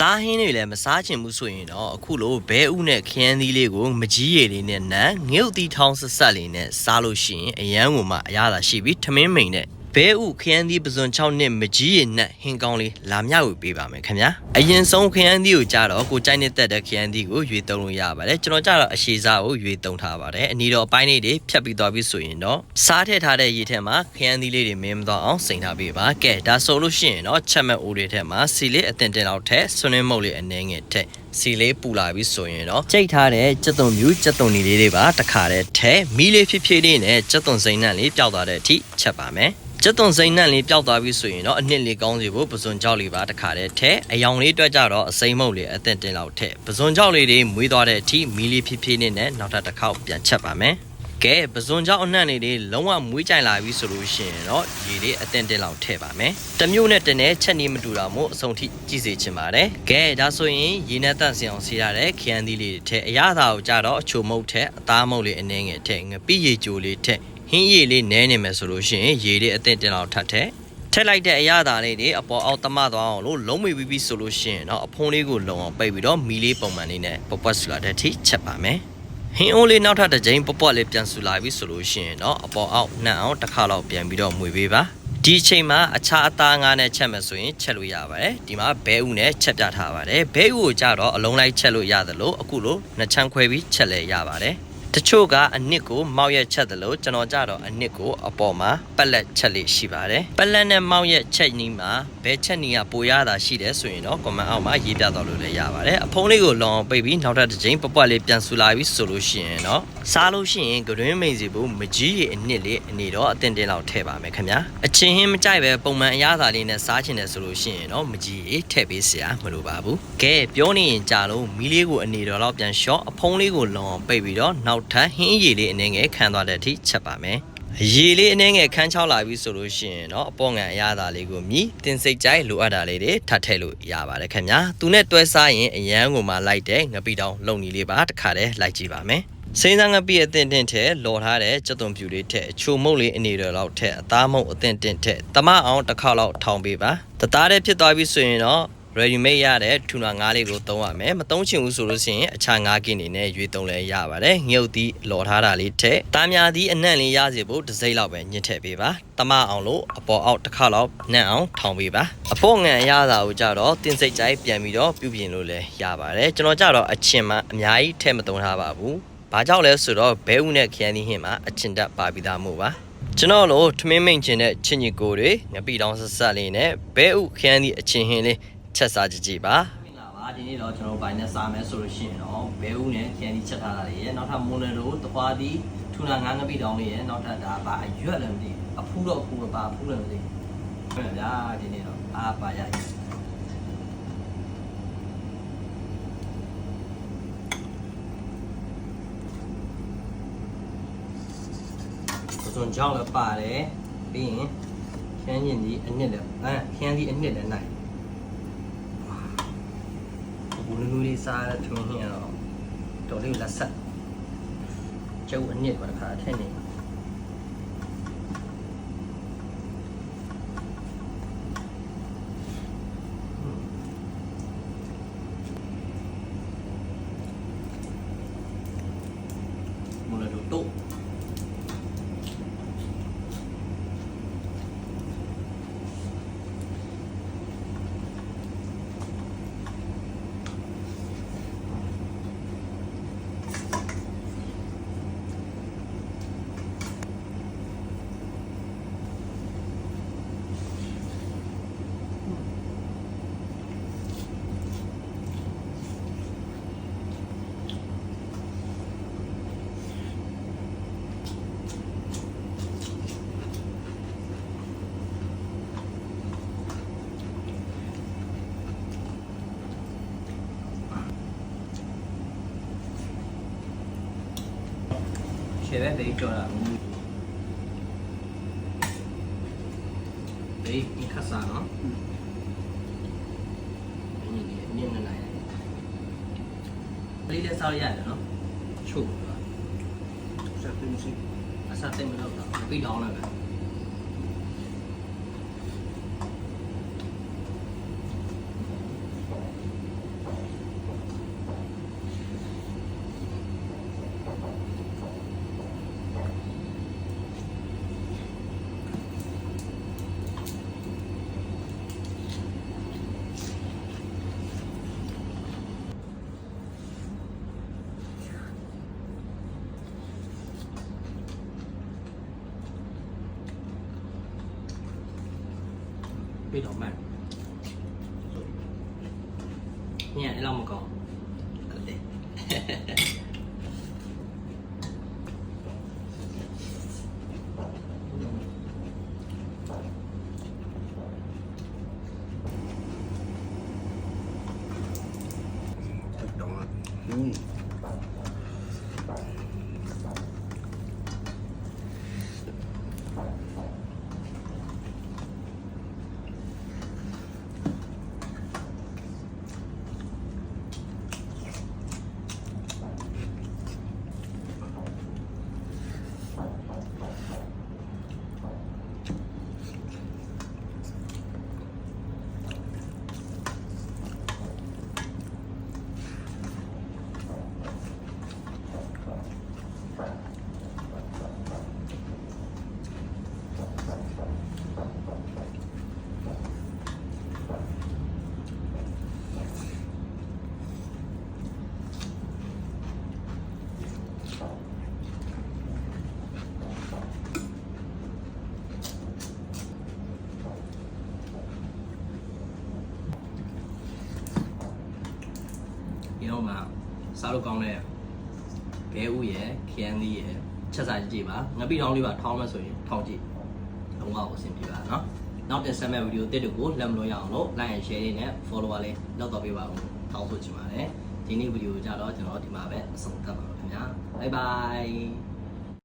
သားဟင်းတွေလည်းမစားချင်ဘူးဆိုရင်တော့အခုလိုဘဲဥနဲ့ခရမ်းသီးလေးကိုမကြီးရည်လေးနဲ့နန်းငုတ်တီထောင်းဆက်ဆက်လေးနဲ့စားလို့ရှိရင်အရန်ကိုမှအရသာရှိပြီးထမင်းမိန်နဲ့ ဘဲဥခရမ်းသီးပစွန်6နှစ်မကြီးရည်နဲ့ဟင်းကောင်းလေးလာမြောက်ဝေပေးပါမယ်ခင်ဗျာအရင်ဆုံးခရမ်းသီးကိုကြတော့ကိုကြိုက်နေတဲ့တဲ့ခရမ်းသီးကိုရွေသုံးလို့ရပါတယ်ကျွန်တော်ကြတော့အရှိစားကိုရွေသုံးထားပါတယ်အနီတော့အပိုင်းလေးတွေဖြတ်ပြီးသွားပြီဆိုရင်တော့စားထည့်ထားတဲ့ရေထဲမှာခရမ်းသီးလေးတွေမင်းမသွားအောင်စိန်ထားပေးပါကဲဒါဆိုလို့ရှိရင်တော့ချက်မဲ့အိုးတွေထဲမှာစီလေးအတင်တင်လောက်ထည့်ဆွနင်းမုတ်လေးအနှဲငယ်ထည့်စီလေးပူလာပြီဆိုရင်တော့ကြိတ်ထားတဲ့ကြက်သွန်မြူးကြက်သွန်နီလေးတွေပါတစ်ခါတည်းထည့်မီးလေးဖြည်းဖြည်းလေးနဲ့ကြက်သွန်စိမ့်နှံလေးပျောက်သွားတဲ့အထိချက်ပါမယ် ကျက်သွန်စိမ့်နှံလေးပျောက်သွားပြီဆိုရင်တော့အနှစ်လေးကောင်းစီဖို့ပစွန်ကြောက်လေးပါတစ်ခါတည်းထဲအယောင်လေးတွက်ကြတော့အစိမ့်မုတ်လေးအသင့်တင်လောက်ထဲပစွန်ကြောက်လေးတွေမွေးသွားတဲ့အထိမီးလေးဖြည်းဖြည်းနဲ့နဲ့နောက်ထပ်တစ်ခေါက်ပြန်ချက်ပါမယ်ကဲပစွန်ကြောက်အနှံ့လေးတွေလုံးဝမွေးကြိုင်လာပြီဆိုလို့ရှိရင်တော့ရေလေးအသင့်တင်လောက်ထည့်ပါမယ်တမျိုးနဲ့တနဲ့ချက်နေမတူတာမို့အဆုံးထိကြည့်စေချင်ပါတယ်ကဲဒါဆိုရင်ရေနဲ့တန့်စင်အောင်စီရတဲ့ခရမ်းသီးလေးတွေထဲအရသာကိုကြတော့အချိုမုတ်ထဲအသားမုတ်လေးအနှဲငယ်ထဲငပိရေကြိုလေးထဲ ဟင်းရည်လေးနဲနေမယ်ဆိုလို့ရှိရင်ရေလေးအသင့်တင်လောက်ထပ်ထဲထက်လိုက်တဲ့အရာသားလေးတွေအပေါ်အောက်တမသွားအောင်လို့လုံးဝပြီးပြီးဆိုလို့ရှိရင်တော့အဖုံးလေးကိုလုံအောင်ပိတ်ပြီးတော့မီလေးပုံမှန်လေးနဲ့ပပွက်ဆူလာတဲ့အထိချက်ပါမယ်ဟင်းအိုးလေးနောက်ထပ်တစ်ကြိမ်ပပွက်လေးပြန်ဆူလာပြီဆိုလို့ရှိရင်တော့အပေါ်အောက်နှံ့အောင်တစ်ခါတော့ပြန်ပြီးတော့မှွေပေးပါဒီအချိန်မှာအခြားအသားငါးနဲ့ချက်မယ်ဆိုရင်ချက်လို့ရပါတယ်ဒီမှာဘဲဥနဲ့ချက်ပြထားပါတယ်ဘဲဥကိုကြတော့အလုံးလိုက်ချက်လို့ရတယ်လို့အခုလိုနှစ်ချမ်းခွဲပြီးချက်လဲရပါတယ် တချို့ကအနစ်ကိုမောက်ရက်ချက်တယ်လို့ကျွန်တော်ကြတော့အနစ်ကိုအပေါ်မှာပက်လက်ချက်လေးရှိပါတယ်ပက်လက်နဲ့မောက်ရက်ချက်နီးမှာဘဲချက်နီးကပိုရတာရှိတယ်ဆိုရင်တော့ comment အောက်မှာရေးပြတော့လို့လည်းရပါတယ်အဖုံးလေးကိုလောအောင်ပိတ်ပြီးနောက်ထပ်တစ်ချိန်ပပွက်လေးပြန်ဆူလာပြီးဆိုလို့ရှိရင်တော့စားလို့ရှိရင်ဂရင်းမိန်စီဘူးမကြီးရအနစ်လေးအနေတော့အတင်တင်လောက်ထည့်ပါမယ်ခင်ဗျာအချင်းဟင်းမကြိုက်ပဲပုံမှန်အရသာလေးနဲ့စားချင်တယ်ဆိုလို့ရှိရင်တော့မကြီးရထည့်ပေးစရာမလိုပါဘူးကဲပြောနေရင်ကြာလို့မီးလေးကိုအနေတော်လောက်ပြန်လျှော့အဖုံးလေးကိုလောအောင်ပိတ်ပြီးတော့နောက်ထပ်ဟင်းရည်လေးအနေငယ်ခံသွားတဲ့အထိချက်ပါမယ်ရေလေးအနေငယ်ခန်းချောက်လာပြီဆိုလို့ရှိရင်တော့အပေါ်ငံအရသာလေးကိုမြည်တင်စိတ်ကြိုက်လိုအပ်တာလေးတွေထပ်ထည့်လို့ရပါတယ်ခင်ဗျာသူနဲ့တွဲစားရင်အရန်ကိုမှလိုက်တဲ့ငပိတောင်လုံနီလေးပါတစ်ခါတည်းလိုက်ကြည့်ပါမယ်စိမ့်စားငပိအသင့်တင့်ထဲလော်ထားတဲ့ကြက်သွန်ပြူလေးထဲအချိုမုတ်လေးအနေတော်လောက်ထဲအသားမုတ်အသင့်တင့်ထဲတမအောင်တစ်ခါလောက်ထောင်ပေးပါတသားတဲ့ဖြစ်သွားပြီဆိုရင်တော့ ready made ရတဲ့ထူနာငါးလေးကိုသုံးရမယ်မသုံးချင်ဘူးဆိုလို့ရှိရင်အခြားငါးကင်းနေနဲ့ရွေးသုံးလဲရပါတယ်ငှုတ်သီးလော်ထားတာလေးထည့်တားများသီးအနှံ့လေးရစေဖို့တစ်စိမ့်လောက်ပဲညှစ်ထည့်ပေးပါတမအောင်လို့အပေါ်အောက်တစ်ခါလောက်နှံ့အောင်ထောင်ပေးပါအပေါ်ငံရတာကိုကြတော့တင်းစိတ်ကြိုက်ပြန်ပြီးတော့ပြုပြင်လို့လဲရပါတယ်ကျွန်တော်ကြတော့အချင်မှအများကြီးထည့်မသုံးထားပါဘူးဘာကြောင့်လဲဆိုတော့ဘဲဦးနဲ့ခရမ်းသီးဟင်းမှာအချင်တက်ပါပြီးသားမို့ပါကျွန်တော်တို့ထမင်းမိန်ချင်တဲ့ချင်းကြီးကိုတွေငပိတောင်ဆက်ဆက်လေးနဲ့ဘဲဥခရမ်းသီးအချင်းဟင်းလေး ချက်စားကြည့်ကြည့်ပါမင်္ဂလာပါဒီနေ့တော့ကျွန်တော်ဘိုင်းနဲ့စားမယ်ဆိုလို့ရှိရင်တော့ဘဲဥနဲ့ခရမ်းသီးချက်ထားတာလေးရယ်နောက်ထပ်မွန်နယ်တို့တပွားသီးထူနာငါးငပိတောင်လေးရယ်နောက်ထပ်ဒါပါအရွက်လည်းမသိအဖူးတော့ဖူးတော့ပါဖူးလည်းမသိဟုတ်ဗျာဒီနေ့တော့အားပါရည်စွန်ကြောင်းလည်းပါတယ်ပြီးရင်ခန်းရင်ဒီအနှစ်လည်းအဲခန်းဒီအနှစ်လည်းနိုင် ဘူးလူလူလေးစားတဲ့ထမင်းဟင်းကတော့တော်လေးလက်ဆက်ကျုပ်အနှစ်ပါတစ်ခါထည့်နေမူလတို့တော့ ခြေပဲဘေးကြော်တာဘေးဒီခါစားနော်ဒီနေ့မြင်နေနိုင်တယ်လေးလေးစားရရတယ်နော်ချို့ဆက်တင်စီအစားသိမ့်မလို့တော့ပြီးတော င်းလိုက်ပဲပိတ်တော့မှန်ညအဲ့လောက်မကောင်းအဲ့လေ懂了。嗯。ဒီတော့မှစားလို့ကောင်းတဲ့ဘဲဥရယ်ခရမ်းသီးရယ်ချက်စားကြည့်ပါငပိတောင်းလေးပါထောင်းမှဆိုရင်ထောင်းကြည့်လုံးဝအဆင်ပြေပါနော်နောက်တင်ဆက်မဲ့ဗီဒီယိုတစ်တူကိုလက်မလို့ရအောင်လို့ like and share လေးနဲ့ follower လေးလောက်တော့ပေးပါဦးတောင်းဆိုချင်ပါတယ်ဒီနေ့ဗီဒီယိုကြတော့ကျွန်တော်ဒီမှာပဲအဆုံးသတ်ပါမယ်ခင်ဗျာ bye bye